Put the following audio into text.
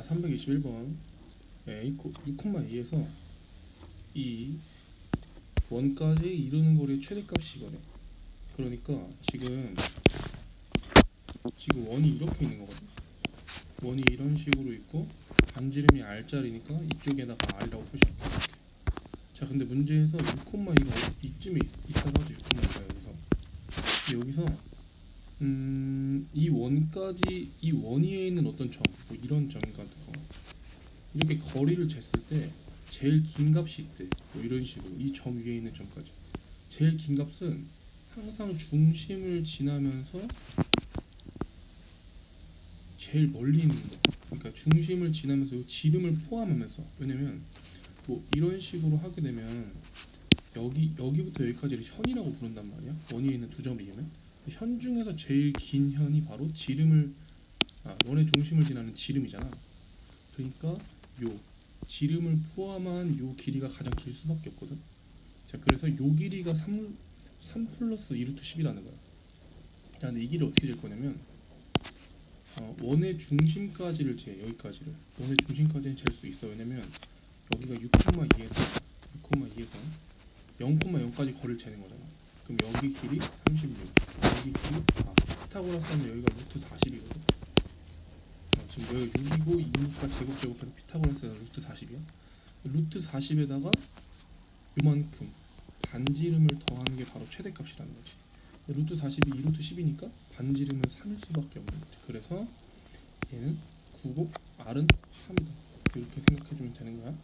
자, 321번 a 6,2에서 이 원까지 이루는 거리의 최대값이 이거래. 그러니까 지금 지금 원이 이렇게 있는 거거든. 원이 이런 식으로 있고 반지름이 r짜리니까 이쪽에다가 r이라고 표시할게. 자, 근데 문제에서 6,2가 이쯤에 있, 있다고 하죠. 6,2가 여기서. 여기서 음, 이 원까지 이 원 위에 있는 어떤 점, 뭐 이런 점 같은 거 이렇게 거리를 쟀을 때 제일 긴 값이 있대. 뭐 이런 식으로 이 점 위에 있는 점까지 제일 긴 값은 항상 중심을 지나면서 제일 멀리 있는 거. 그러니까 중심을 지나면서 이 지름을 포함하면서 왜냐면 뭐 이런 식으로 하게 되면 여기 여기부터 여기까지를 현이라고 부른단 말이야. 원 위에 있는 두 점이면 현 중에서 제일 긴 현이 바로 지름을 아, 원의 중심을 지나는 지름이잖아. 그러니까 요 지름을 포함한 요 길이가 가장 길 수밖에 없거든. 자, 그래서 요 길이가 3, 3 플러스 2루트 10이라는 거야. 자, 근데 이 길이 어떻게 될 거냐면 어, 원의 중심까지를 재 여기까지를 원의 중심까지는 잴 수 있어. 왜냐면 여기가 6,2에서 6,2에서 0,0까지 거리를 재는 거잖아. 그럼 여기 길이 36, 여기 길이 4. 피타고라스 하면 여기가 루트 40이거든. 어, 지금 여기가 6이고 2니까 제곱 제곱해서 피타고라스가 루트 40이야. 루트 40에다가 요만큼 반지름을 더하는 게 바로 최대값이라는 거지. 루트 40이 2루트 10이니까 반지름은 3일 수밖에 없는 거지. 그래서 얘는 9곱 R은 3이다. 이렇게 생각해 주면 되는 거야.